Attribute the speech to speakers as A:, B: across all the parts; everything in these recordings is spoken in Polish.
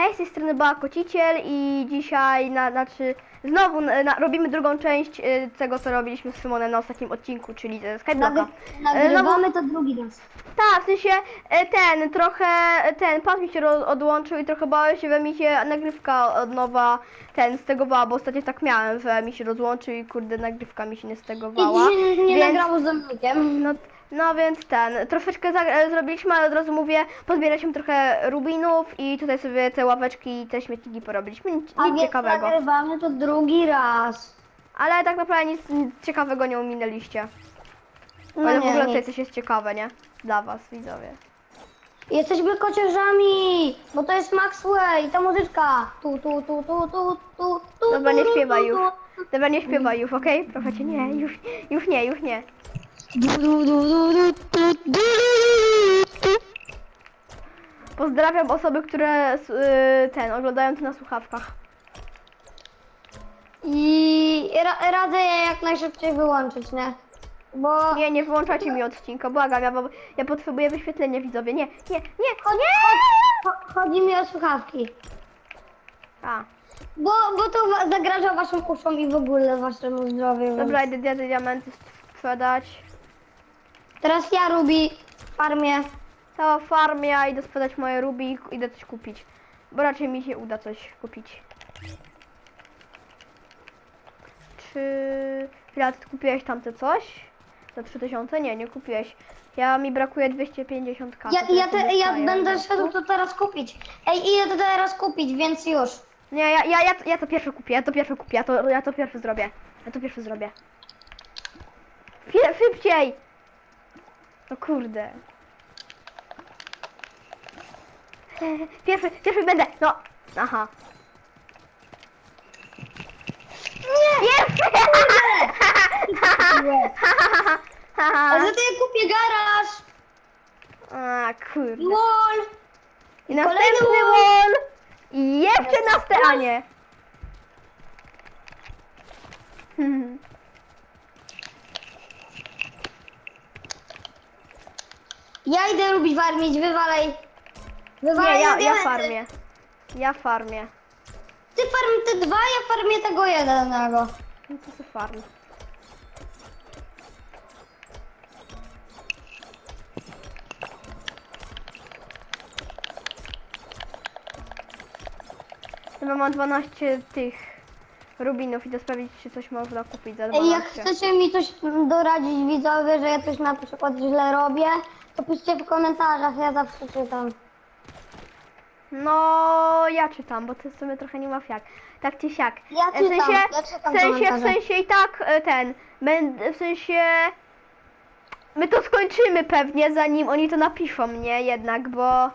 A: Hej, z tej strony była Kociciel i dzisiaj, na, znaczy, znowu na, na, robimy drugą część y, tego, co robiliśmy z Szymonem na ostatnim odcinku, czyli ze Skyblocka.
B: Nagry nagrywamy to drugi raz.
A: Tak, w sensie e, ten, trochę, e, ten, pas mi się odłączył i trochę bałem się, że mi się nagrywka od nowa, ten, stegowała, bo ostatnio tak miałem, że mi się rozłączył i kurde, nagrywka mi się nie
B: I
A: stegowała.
B: dzisiaj nie
A: więc-
B: nagrało z Dominikiem.
A: No, no więc ten, troszeczkę e, zrobiliśmy, ale od razu mówię, pozbieraliśmy trochę rubinów i tutaj sobie te ławeczki i te śmietniki porobiliśmy, nic,
B: A
A: nic
B: więc
A: ciekawego.
B: nagrywamy to drugi raz.
A: Ale tak naprawdę nic, nic ciekawego nie ominęliście.
B: No
A: ale w
B: nie,
A: ogóle tutaj
B: nic.
A: coś jest ciekawe, nie? Dla was, widzowie.
B: Jesteśmy kociarzami, bo to jest Maxwell i ta muzyczka. Tu, tu, tu, tu, tu, tu, tu.
A: Dobra,
B: tu,
A: nie
B: tu,
A: śpiewaj
B: tu,
A: już.
B: tu.
A: Dobra, nie śpiewaj już, okej? Proszę cię, nie, już, już nie, już nie. Pozdrawiam osoby, które s- y, ten, oglądają to na słuchawkach.
B: I ra radzę je jak najszybciej wyłączyć, nie? Bo
A: Nie, nie wyłączajcie mi odcinka, błagam, ja, bo- ja potrzebuję wyświetlenia widzowie. Nie, nie, nie,
B: chodzi,
A: nie!
B: cho- chodzi mi o słuchawki.
A: A,
B: Bo, bo to zagraża waszym uszom i w ogóle waszemu zdrowiu.
A: dobra,
B: więc-
A: idę diamenty sprzedać.
B: Teraz ja Rubi farmię.
A: Cała farmia, idę sprzedać moje ruby i idę coś kupić. Bo raczej mi się uda coś kupić. Czy... Chwila, ty kupiłeś tamte coś? Za 3000? Nie, nie kupiłeś. Ja mi brakuje 250 k.
B: Ja, ja, te, ja będę szedł to teraz kupić. Ej, idę to teraz kupić, więc już.
A: Nie, ja, ja, ja, ja to pierwsze kupię, ja to pierwsze kupię, ja to, ja to pierwsze zrobię. Ja to pierwsze zrobię. Chwilę, szybciej! No kurde. Pierwszy, pierwszy będę, no. Aha.
B: Nie!
A: Pierwszy!
B: A za to ja kupię garaż.
A: A kurde.
B: Wall.
A: I
B: kolejny
A: następny
B: wall.
A: wall. I jeszcze na steanie. Hmm.
B: Ja idę robić farmić, wywalaj.
A: Nie,
B: Wywalaj
A: ja,
B: na
A: ja
B: diamenty.
A: farmię. Ja farmię.
B: Ty farm te dwa, ja farmię tego jednego.
A: No to co farm. Chyba mam 12 tych rubinów i sprawdzić, czy coś można kupić za 12.
B: Ej, jak chcecie mi coś doradzić widzowie, że ja coś na przykład źle robię, to piszcie w komentarzach, ja zawsze czytam.
A: No, ja czytam, bo to w sumie trochę nie ma jak. Tak czy siak.
B: Ja
A: E, w
B: czytam,
A: sensie,
B: ja czytam
A: w sensie, w sensie i tak e, ten, w sensie, my to skończymy pewnie, zanim oni to napiszą, nie, jednak, bo,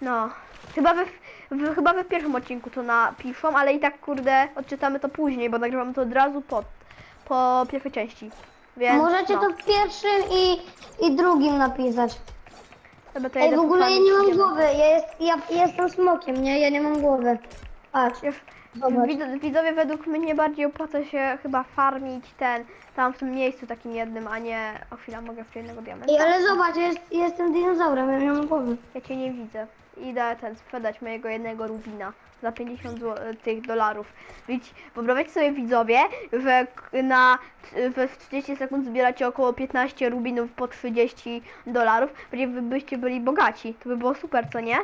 A: no, chyba we, w, chyba we pierwszym odcinku to napiszą, ale i tak, kurde, odczytamy to później, bo nagrywamy to od razu po, po pierwszej części, więc,
B: Możecie
A: no.
B: to w pierwszym i, i drugim napisać.
A: Dobra, to ja
B: Ej,
A: idę
B: w ogóle ja nie mam głowy, ja, jest, ja jestem smokiem, nie? Ja nie mam głowy. Patrz,
A: Już,
B: Zobacz.
A: Wid- widzowie, według mnie bardziej opłaca się chyba farmić ten, tam w tym miejscu takim jednym, a nie, o chwila, mogę w jednego diamenta?
B: Ej, ale zobacz, ja jest, jestem dinozaurem, ja nie mam głowy.
A: Ja cię nie widzę. Idę ten, sprzedać mojego jednego rubina za 50 zł, tych dolarów. Widzicie, wyobraźcie sobie widzowie, że k- na, że w 30 sekund zbieracie około 15 rubinów po 30 dolarów, będzie wy byście byli bogaci. To by było super, co nie?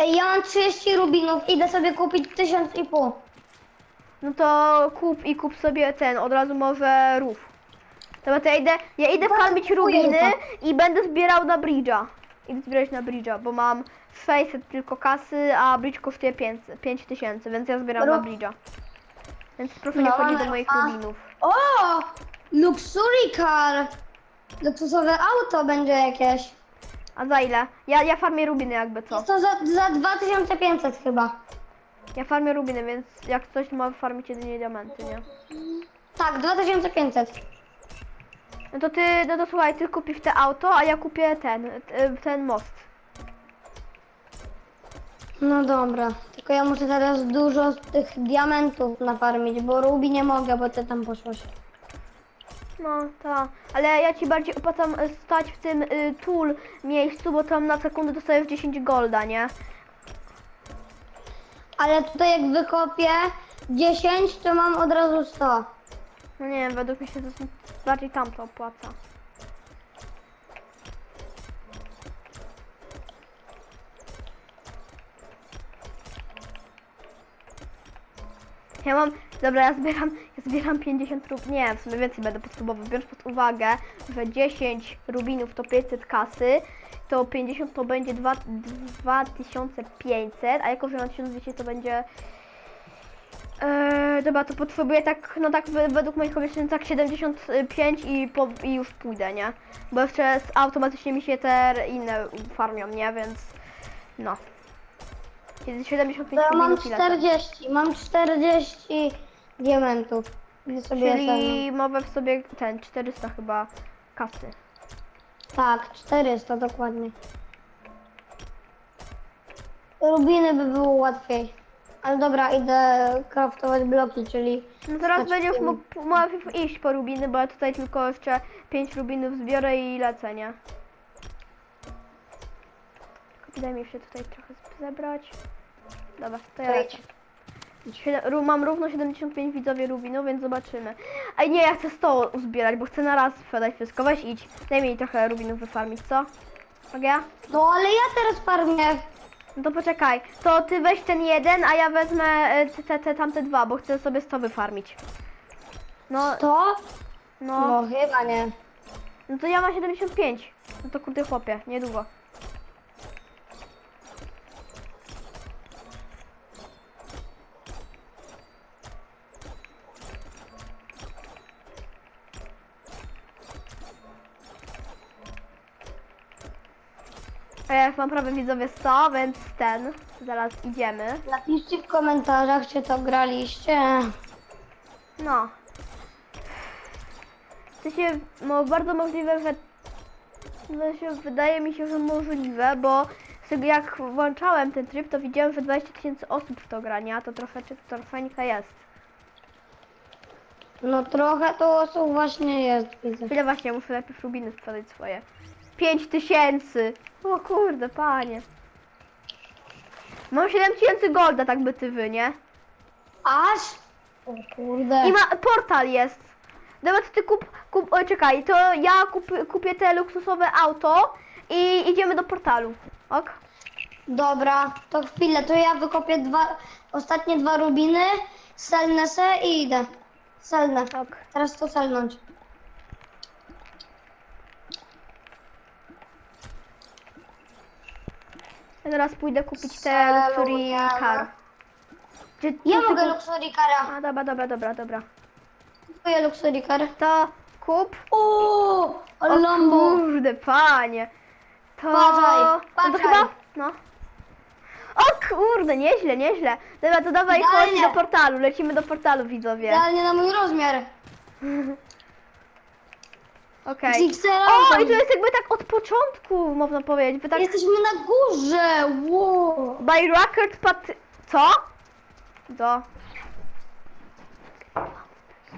B: Ej, ja mam 30 rubinów, idę sobie kupić tysiąc i pół.
A: No to kup i kup sobie ten, od razu może rów. Dobra, to ja idę, ja idę farmić
B: kupuję
A: rubiny i będę zbierał na bridge'a. Idę zbierać na bridge'a, bo mam 600 tylko kasy, a bridge kosztuje 500 5000, więc ja zbieram na bridge'a. Więc proszę nie
B: No,
A: wchodzić do moich
B: a-
A: rubinów.
B: O! Luxury car! Luksusowe auto będzie jakieś.
A: A za ile? Ja, ja farmię rubiny jakby co.
B: Jest to za, za 2500 chyba.
A: Ja farmię rubiny, więc jak coś ma farmić jedynie diamenty, nie?
B: Tak, 2500.
A: No to ty, no to słuchaj, ty kupisz te auto, a ja kupię ten, t- ten most.
B: No dobra, tylko ja muszę teraz dużo z tych diamentów nafarmić, bo Ruby nie mogę, bo ty tam poszłaś.
A: No, tak. Ale ja ci bardziej opłacam e, stać w tym y, tool miejscu, bo tam na sekundę dostajesz 10 golda, nie?
B: Ale tutaj jak wykopię 10, to mam od razu 100.
A: No nie wiem, według mnie się to bardziej tamto opłaca. Ja mam, dobra, ja zbieram, ja zbieram 50 rub, nie, w sumie więcej będę potrzebował, biorąc pod uwagę, że 10 rubinów to 500 kasy, to 50 to będzie dwa- 2500, a jako, że mam 1200 to będzie Eee, dobra, to potrzebuję tak, no tak we- według moich obliczeń tak 75 i, po, i już pójdę, nie? Bo jeszcze automatycznie mi się te inne farmią, nie? Więc no. Kiedy 75
B: To ja mam
A: minut i lecę.
B: 40, mam 40 diamentów. Sobie Czyli...
A: Czyli mamy w sobie ten 400 chyba kasy.
B: Tak, 400 dokładnie. Rubiny by było łatwiej. Ale dobra, idę craftować bloki, czyli
A: No teraz
B: Znaczy,
A: będziesz mógł mógł iść po rubiny, bo ja tutaj tylko jeszcze 5 rubinów zbiorę i lecę, nie? Daj mi jeszcze tutaj trochę zebrać. Dobra, to ja lecę. Mam równo 75 widzowie rubinów, więc zobaczymy. A nie, ja chcę 100 uzbierać, bo chcę na raz sprzedać wszystko. Weź idź, daj mi trochę rubinów wyfarmić, co? Mogę ja?
B: No ale ja teraz farmię.
A: No to poczekaj, to ty weź ten jeden, a ja wezmę e, te, te, te tamte dwa, bo chcę sobie 100 wyfarmić. No,
B: To?
A: no,
B: No chyba nie.
A: no to ja mam 75. No to kurde chłopie, niedługo. A ja już mam prawie widzowie 100, więc ten, zaraz idziemy.
B: Napiszcie w komentarzach, czy to graliście.
A: No. W sensie, no bardzo możliwe, że... W sensie, wydaje mi się, że możliwe, bo jak włączałem ten tryb, to widziałem, że 20 tysięcy osób w to gra, nie? A to trochę, czy to fajnika jest.
B: No trochę to osób właśnie jest, widzę.
A: Chwilę właśnie, muszę najpierw rubiny sprzedać swoje. 5 tysięcy! O kurde, panie. Mam 7 tysięcy golda, tak by ty wy, nie?
B: Aż? O kurde.
A: I ma, portal jest. Dobra, to ty kup, kup, oj czekaj, to ja kup, kupię te luksusowe auto i idziemy do portalu. Ok?
B: Dobra, to chwilę, to ja wykopię dwa, ostatnie dwa rubiny, selnę se i idę. Selnę.
A: Ok.
B: Teraz to selnąć.
A: Zaraz pójdę kupić te luxury car. Gdzie,
B: Ja
A: tu
B: mogę
A: tylko-
B: luxury cara.
A: A dobra, dobra, dobra, dobra.
B: Kupuję luxury car.
A: To kup.
B: Uuu,
A: O
B: Lambo.
A: kurde, panie. To... No to chyba... No. O kurde, nieźle, nieźle. Dobra, to dawaj chodź
B: Idealnie.
A: do portalu. Lecimy do portalu, widzowie.
B: Idealnie na mój rozmiar.
A: Okej. O, i to jest jakby tak od początku, można powiedzieć. By tak...
B: Jesteśmy na górze. Wow.
A: By record pat... Co? Do.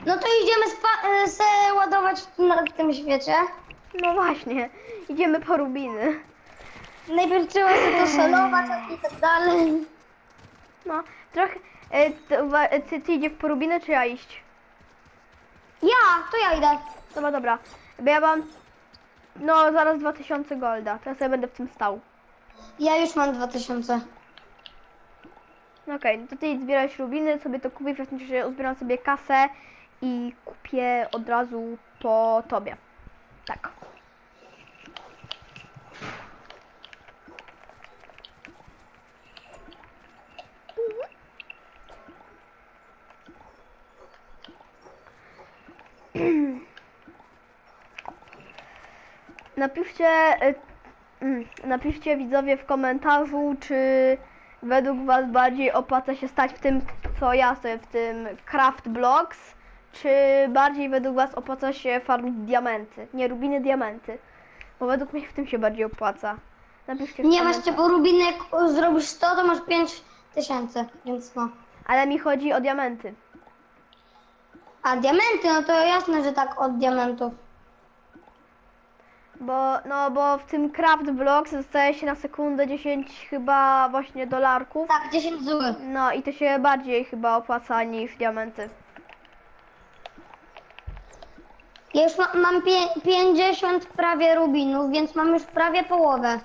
B: No to idziemy spa- e, se ładować na tym świecie.
A: No właśnie. Idziemy po rubiny.
B: Najpierw trzeba sobie to szalować i tak dalej.
A: No, trochę... E, to, wa- e, ty, ty idziesz po rubiny, czy ja iść?
B: Ja, to ja idę.
A: Dobra, dobra. Bo ja mam... No, zaraz 2000 golda. Teraz ja będę w tym stał.
B: Ja już mam 2000.
A: No Okej, no to ty zbierałeś rubiny, sobie to kupię, w że uzbieram sobie kasę i kupię od razu po tobie. Tak. Napiszcie, y, mm, napiszcie widzowie w komentarzu, czy według was bardziej opłaca się stać w tym, co ja stoję, w tym craft blocks, czy bardziej według was opłaca się farmić diamenty, nie rubiny, diamenty, bo według mnie w tym się bardziej opłaca. Napiszcie
B: Nie masz, bo rubiny jak zrobisz 100, to masz 5000, więc no.
A: Ale mi chodzi o diamenty.
B: A diamenty, no to jasne, że tak od diamentów.
A: Bo, no, bo w tym Craft Blocks dostaje się na sekundę 10 chyba właśnie dolarków.
B: Tak, 10 zł.
A: No i to się bardziej chyba opłaca niż diamenty.
B: Ja już ma, mam pię, 50 prawie rubinów, więc mam już prawie połowę.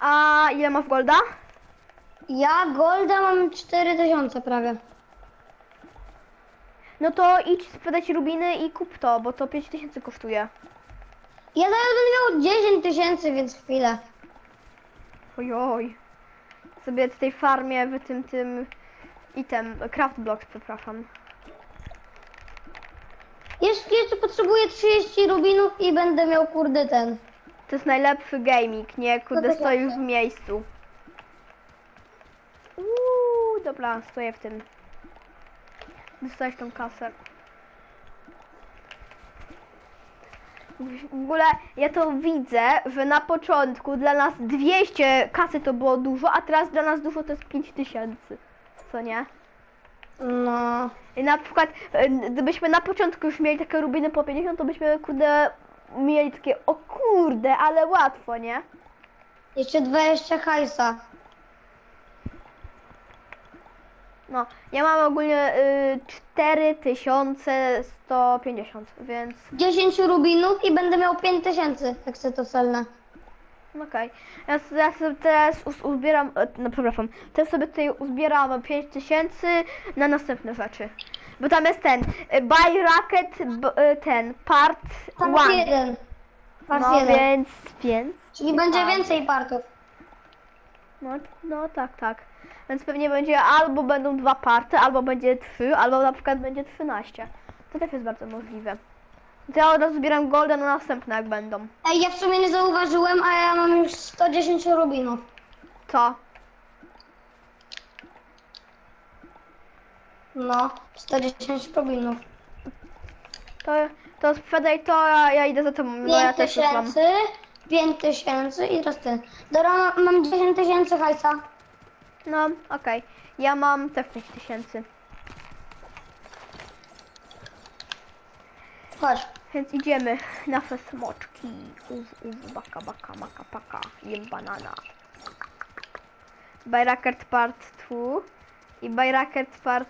A: A ile masz golda?
B: Ja golda mam 4000 prawie.
A: No to idź sprzedać rubiny i kup to, bo to 5000 kosztuje.
B: Ja zaraz będę miał 10 tysięcy, więc chwilę.
A: Ojoj. Sobie w tej farmie w tym tym item, craft blocks, przepraszam.
B: Jeszcze, jeszcze potrzebuję 30 rubinów i będę miał kurde ten.
A: To jest najlepszy gaming, nie kurde
B: to
A: stoisz w
B: prawda.
A: miejscu. Uuu, dobra, stoję w tym. Dostałeś tą kasę. W ogóle ja to widzę, że na początku dla nas 200 kasy to było dużo, a teraz dla nas dużo to jest 5000. Co nie?
B: No.
A: I na przykład, e, gdybyśmy na początku już mieli takie rubiny po 50, to byśmy kurde mieli takie, o kurde, ale łatwo, nie?
B: Jeszcze 20 hajsa.
A: No, ja mam ogólnie y, 4150, więc
B: 10 rubinów i będę miał 5000, jak chcę to selne.
A: okej. Ja, s- ja sobie teraz uzbieram, e, no przepraszam, teraz sobie tutaj uzbieram 5000 na następne rzeczy. Bo tam jest ten, y, buy racket, b, y, ten, part
B: Tam
A: one.
B: jeden. Pas
A: No
B: jeden.
A: więc, więc,
B: Czyli będzie więcej partów.
A: no, no tak, tak. Więc pewnie będzie albo będą dwa party, albo będzie trzy, albo na przykład będzie 13. To też jest bardzo możliwe. To ja od razu zbieram golda na następne jak będą.
B: Ej, ja w sumie nie zauważyłem, a ja mam już 110 rubinów.
A: Co?
B: No, 110 rubinów.
A: To, to sprzedaj to, a ja idę za tobą, no ja
B: 5
A: też już mam.
B: tysięcy, 5 tysięcy i teraz ty. Dobra, ma- mam 10 tysięcy hajsa.
A: No, okej. Ja mam też 5 tysięcy.
B: Chodź.
A: Więc idziemy na smoczki. Uw, uw, baka, baka, maka, paka. Jem banana. By Racket Part 2 i By Racket Part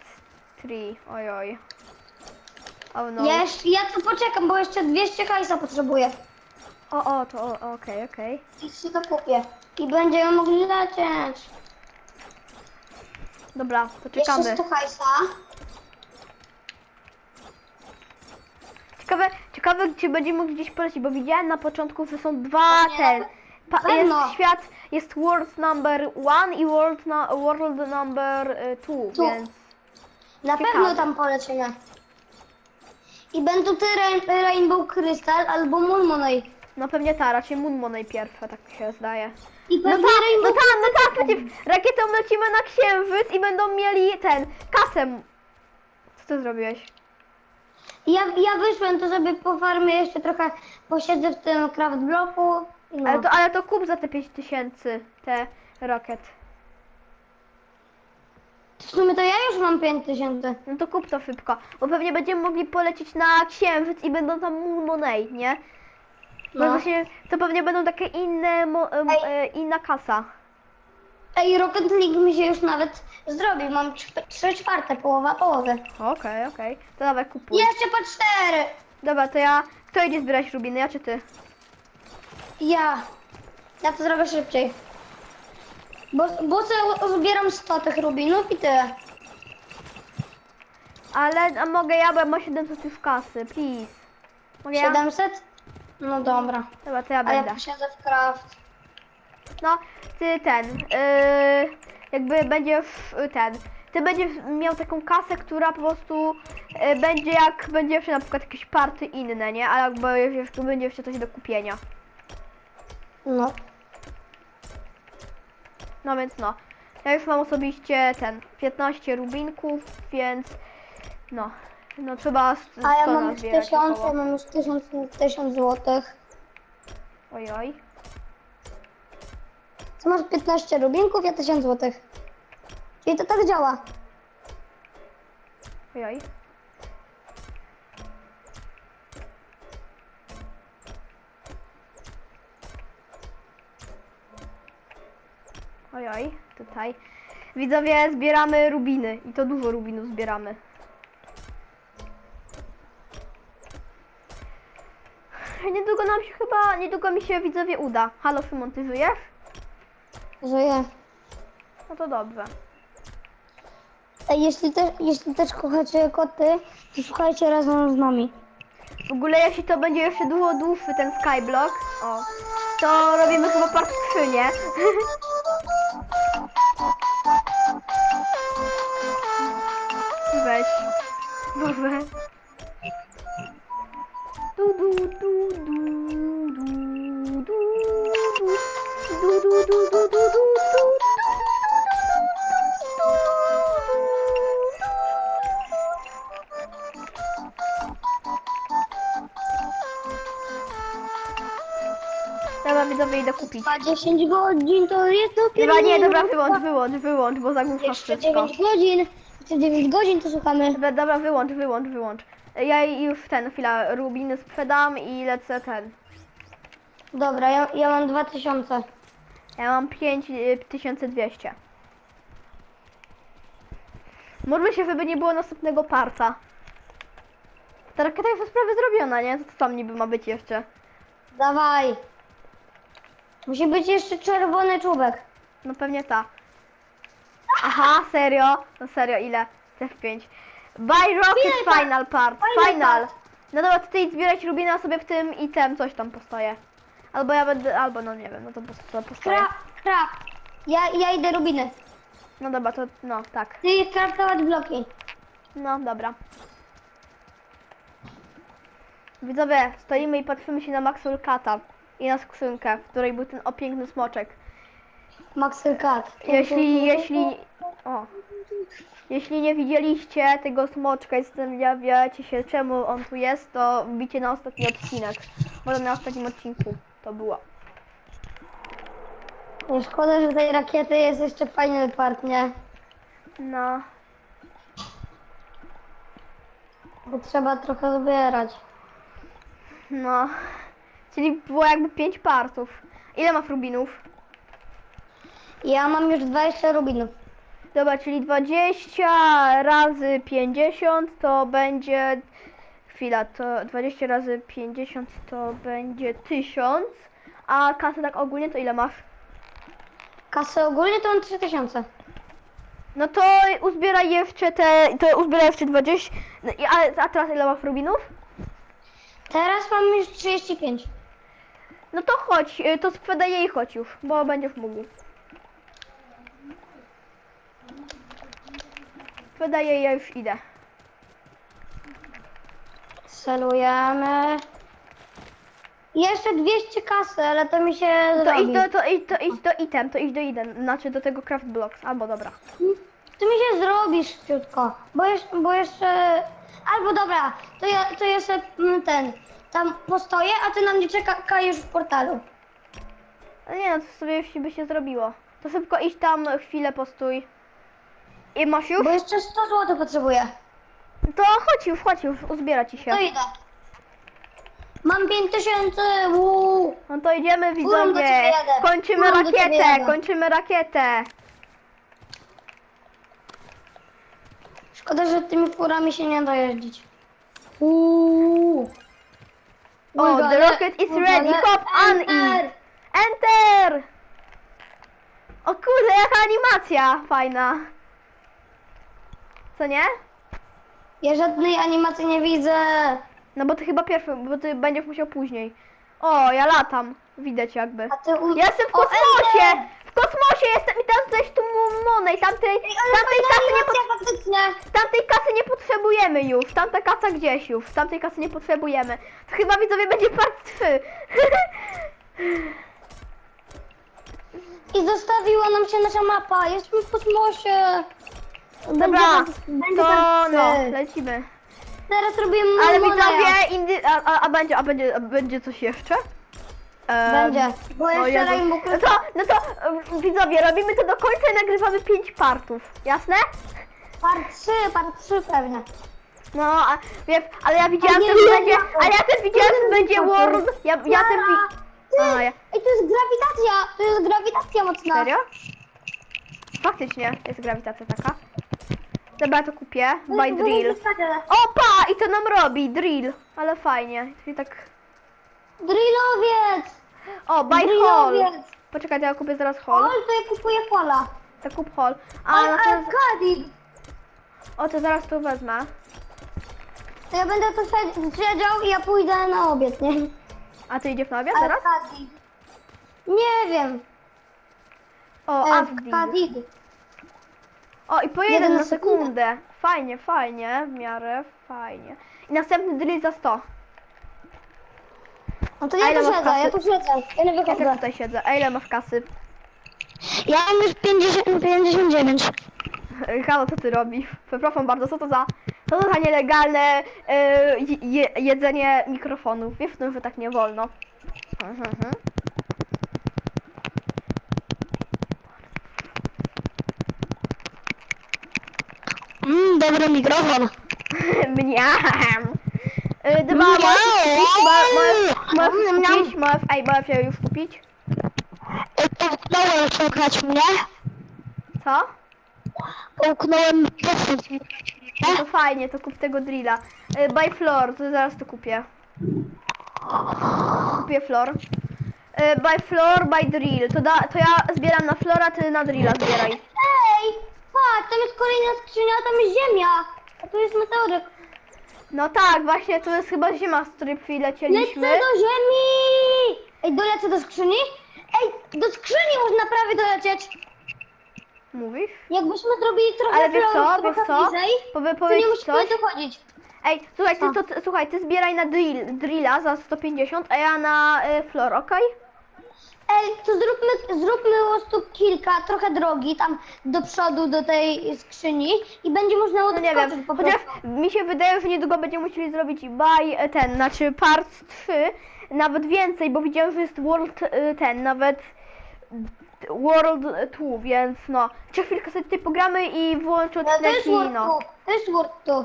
A: 3. Ojoj. Oh no.
B: Ja, jeszcze, ja tu poczekam, bo jeszcze 200 hajsa potrzebuję.
A: O, o, to o, okej, okej.
B: I się to kupię. I będziemy mogli lecieć.
A: Dobra, to
B: Jeszcze
A: czekamy.
B: 100 hajsa.
A: Ciekawe, ciekawe, czy będziemy mogli gdzieś polecieć, bo widziałem na początku, że są dwa
B: Nie,
A: ten. Pa,
B: pewno.
A: jest świat, jest world number one i world, na, world number y, two,
B: Tu.
A: więc
B: Na
A: Ciekawe.
B: pewno tam polecimy. I będą te rain, Rainbow Crystal albo Moon Money.
A: no pewnie ta, raczej Moon Money pierwsza, tak mi się zdaje.
B: I
A: No
B: pewnie
A: tak, no
B: Rainbow
A: tak, no tak, rakietą lecimy na księżyc i będą mieli ten, kasę. Co ty zrobiłeś?
B: Ja, ja wyszłem to sobie po farmie jeszcze trochę posiedzę w tym craft bloku. i No.
A: Ale to, ale to kup za te 5000, te rocket.
B: W sumie to ja już mam 5000.
A: No to kup to szybko, bo pewnie będziemy mogli polecieć na księżyc i będą tam Moon Money, Bo
B: No.
A: właśnie to pewnie będą takie inne, mo,
B: Ej.
A: e, inna kasa.
B: Ej, Rocket League mi się już nawet zrobił. Mam 3 czwarte, połowa połowy.
A: Okej, okej. To dawaj kupuj.
B: Jeszcze po 4.
A: Dobra, to ja, kto idzie zbierać rubiny, ja czy ty?
B: Ja. Ja to zrobię szybciej. Bo, bo sobie zbieram 100 tych rubinów i tyle.
A: Ale a mogę ja, bo ja mam 700 już kasy, please. Mogę ja?
B: 700? No dobra.
A: Dobra, to ja
B: A ja
A: będę.
B: posiedzę w craft.
A: No, ty ten, yy, jakby będziesz y, ten, ty będziesz miał taką kasę, która po prostu y, będzie jak będzie jeszcze na przykład jakieś party inne, nie? A jakby jeszcze będzie jeszcze coś do kupienia.
B: No.
A: No więc no. Ja już mam osobiście ten 15 rubinków, więc no. No trzeba z,
B: A ja mam 1000, ja mam już 1000, 1000 złotych.
A: Oj, oj.
B: Co masz 15 rubinków, ja 1000 złotych. Czyli to tak działa.
A: Oj, oj. Oj, oj, tutaj. Widzowie, zbieramy rubiny. I to dużo rubinów zbieramy. Nam się chyba, niedługo mi się widzowie uda. Halo Szymon, ty żyjesz?
B: Żyję.
A: No to dobrze.
B: Ej, jeśli, te, jeśli też kochacie koty, to słuchajcie razem z nami.
A: W ogóle jeśli to będzie jeszcze dużo dłuższy ten skyblock, o, to robimy chyba part 3, nie? Weź. Duże. Kupić.
B: 10 godzin to jest dopiero...
A: Chyba nie, dobra, wyłącz, wyłącz, wyłącz, bo zagłuszasz
B: Jeszcze
A: wszystko.
B: 9 godzin. Jeszcze 9 godzin to słuchamy.
A: Dobra, dobra, wyłącz, wyłącz, wyłącz. Ja już ten, chwila, rubiny sprzedam i lecę ten.
B: Dobra, ja, ja mam 2000.
A: Ja mam y, 5200. Może się, żeby nie było następnego parca. Ta rakieta już jest prawie zrobiona, nie? Co tam niby ma być jeszcze?
B: Dawaj. Musi być jeszcze czerwony czubek.
A: No pewnie ta. Aha, serio? No serio, ile? F5. Buy Rocket
B: Final part.
A: Final Part.
B: Final
A: Final. No dobra, to ty zbierać rubina sobie w tym i tem coś tam postoję. Albo ja będę, albo no nie wiem, no to po prostu postoję.
B: Krap, krap. Ja, ja idę rubiny.
A: No dobra, to no tak.
B: Ty kraftować bloki.
A: No dobra. Widzowie, stoimy i patrzymy się na Maxwell Kata i na skrzynkę, w której był ten opiękny smoczek.
B: Maxel Cat.
A: Jeśli, jeśli, o, jeśli nie widzieliście tego smoczka i zastanawiacie się czemu on tu jest, to wbicie na ostatni odcinek. Może na ostatnim odcinku to było.
B: Nie, Szkoda, że tej rakiety jest jeszcze fajny part, nie?
A: No,
B: Bo trzeba trochę zbierać.
A: no. Czyli było jakby pięć partów. Ile ma rubinów?
B: Ja mam już 20 rubinów.
A: Dobra, czyli 20 razy 50 to będzie. Chwila, to 20 razy 50 to będzie 1000. A kasę tak ogólnie to ile masz?
B: Kasę ogólnie to mam 3000.
A: No to uzbieraj jeszcze te. To uzbieraj jeszcze 20. No, i- a, a teraz ile masz rubinów?
B: Teraz mam już 35.
A: No to chodź, y, to sprzedaj jej chodź już, bo będziesz mógł. Sprzedaj jej, ja już idę.
B: Celujemy. Jeszcze 200 kasy, ale to mi się
A: To
B: zrobi.
A: idź do, to, idź, to idź do item, to idź do item, znaczy do tego craft blocks, albo dobra.
B: To mi się zrobi szybciutko, bo jeszcze, bo jeszcze... Albo dobra, to ja, to ja sobie mm, ten, tam postoję, a ty na mnie czeka już w portalu.
A: Ale nie no, to sobie już by się zrobiło. To szybko idź tam, chwilę postój. I masz już?
B: Bo jeszcze 100 zł potrzebuję.
A: To chodź już, chodź już, uzbiera ci się.
B: To idę. Mam 5000, uuu.
A: No to idziemy
B: do
A: widzowie.
B: jadę.
A: Kończymy
B: Furą do ciebie
A: rakietę,
B: jadę.
A: kończymy rakietę.
B: Szkoda, że tymi furami się nie da jeździć. Uuu.
A: O,
B: Uwaga,
A: the rocket is ready. Hop on
B: enter.
A: O kurde, jaka animacja fajna. Co nie?
B: Ja żadnej animacji nie widzę.
A: No bo ty chyba pierwszy, bo ty będziesz musiał później. O, ja latam. Widać jakby.
B: A ty u...
A: Ja jestem w
B: O,
A: kosmosie! W kosmosie jestem i tam coś tu Monej, tamtej, tamtej kasy nie,
B: animacja faktycznie.
A: tamtej kasy nie potrzebujemy już. Tamta kasa gdzieś już. Tamtej kasy nie potrzebujemy. To chyba widzowie będzie part 3.
B: I zostawiła nam się nasza mapa. Jesteśmy w kosmosie.
A: Dobra,
B: Będzie-
A: to
B: part trzy.
A: no, lecimy.
B: Teraz robimy
A: Ale widzowie, indy, a, a, a, będzie, a będzie, a będzie coś jeszcze? Em,
B: Będzie, bo
A: o
B: jeszcze
A: Jezu.
B: Rainbow
A: No to, no to em, widzowie, robimy to do końca i nagrywamy 5 partów. Jasne?
B: Part 3, part 3 pewnie.
A: No, a, wiesz, ale ja widziałam,
B: nie
A: że będzie,
B: to.
A: ale ja też widziałam, że
B: Nie
A: będzie
B: to.
A: World, ja, ja też wi...
B: Ty,
A: A, ja-
B: Ej, to jest grawitacja, to jest grawitacja mocna.
A: Serio? Faktycznie, jest grawitacja taka. Dobra, to kupię.
B: No
A: By drill. Opa! I to nam robi, drill. Ale fajnie. I tak...
B: Drillowiec!
A: O, buy hall.
B: Drillowiec!
A: Poczekaj, to ja kupię zaraz
B: Hol,
A: hall.
B: to ja kupuję hola.
A: To kup hall. A,
B: Ale
A: no! O, to zaraz to wezmę.
B: To ja będę tu sied- siedział i ja pójdę na obiad, nie?
A: A ty idziesz na obiad?
B: Kadik. Nie wiem.
A: O,
B: E. Kadik.
A: O, i po jeden
B: Jeden
A: na
B: na sekundę.
A: Fajnie, fajnie, w miarę fajnie. I następny drill za 100.
B: No to
A: A
B: ja
A: ile
B: tu
A: masz
B: siedzę, ja tu siedzę. Ja nie
A: Ja też
B: wychodzę.
A: tutaj siedzę. A ile masz kasy?
B: Ja mam już 50, 59.
A: Halo, co ty robisz? Przepraszam bardzo, co to za... Co to za nielegalne e, je, jedzenie mikrofonów? Wiesz, że tak nie wolno. Mhm, mhm.
B: Mmm, dobry mikrofon.
A: Mniam. E, Dwa, możesz kupić? Możesz- Możesz
B: Mniam.
A: kupić? Możesz, ej, możesz już kupić?
B: Połknąłem słuchać mnie.
A: Co?
B: Połknąłem posłuch.
A: No to fajnie, to kup tego drilla. E, Buy floor, to zaraz to kupię. Kupię floor. E, Buy floor, buy drill. To, da, to ja zbieram na flora, ty na drilla zbieraj.
B: Ej, patrz, tam jest kolejna skrzynia, a tam jest ziemia. A tu jest meteoryk.
A: No tak, właśnie to jest chyba zima, z której
B: Lecę
A: przylecieliśmy.
B: do ziemi! Ej, dolecę do skrzyni? Ej, do skrzyni można prawie dolecieć.
A: Mówisz?
B: Jakbyśmy zrobili trochę
A: Ale wiesz co, wiesz
B: trochę
A: co?
B: bliżej,
A: Powie,
B: to nie
A: powiedz
B: musimy
A: coś.
B: dochodzić.
A: Ej, słuchaj, ty, to, ty, słuchaj, ty zbieraj na drill, drilla za 150, a ja na e, floor, okej?
B: Ej, to zróbmy, zróbmy po prostu kilka, trochę drogi tam do przodu, do tej skrzyni i będzie można
A: No nie
B: odskoczyć
A: wiem,
B: po
A: chociaż
B: prostu.
A: mi się wydaje, że niedługo będziemy musieli zrobić buy e, ten, znaczy part 3, nawet więcej, bo widziałem, że jest world e, ten, nawet world 2, więc no. Czy chwilkę sobie tutaj pogramy i włączę
B: No, to jest
A: odcineki,
B: Word
A: no.
B: to jest Word tu.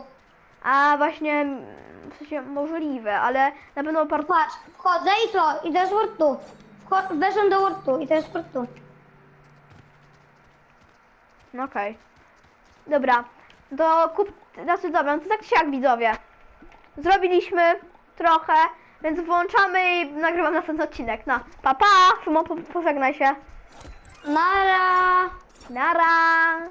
A: A właśnie, mm, w sensie możliwe, ale na pewno part...
B: Patrz, wchodzę i co? I to jest Word tu. Weszłam do Word tu i to jest Word tu.
A: No okej. Dobra, to kup... Znaczy dobra, no to tak czy jak widzowie. Zrobiliśmy trochę, więc włączamy i nagrywam następny odcinek. No, pa pa! Szymon, po- pożegnaj się.
B: Nara!
A: Nara!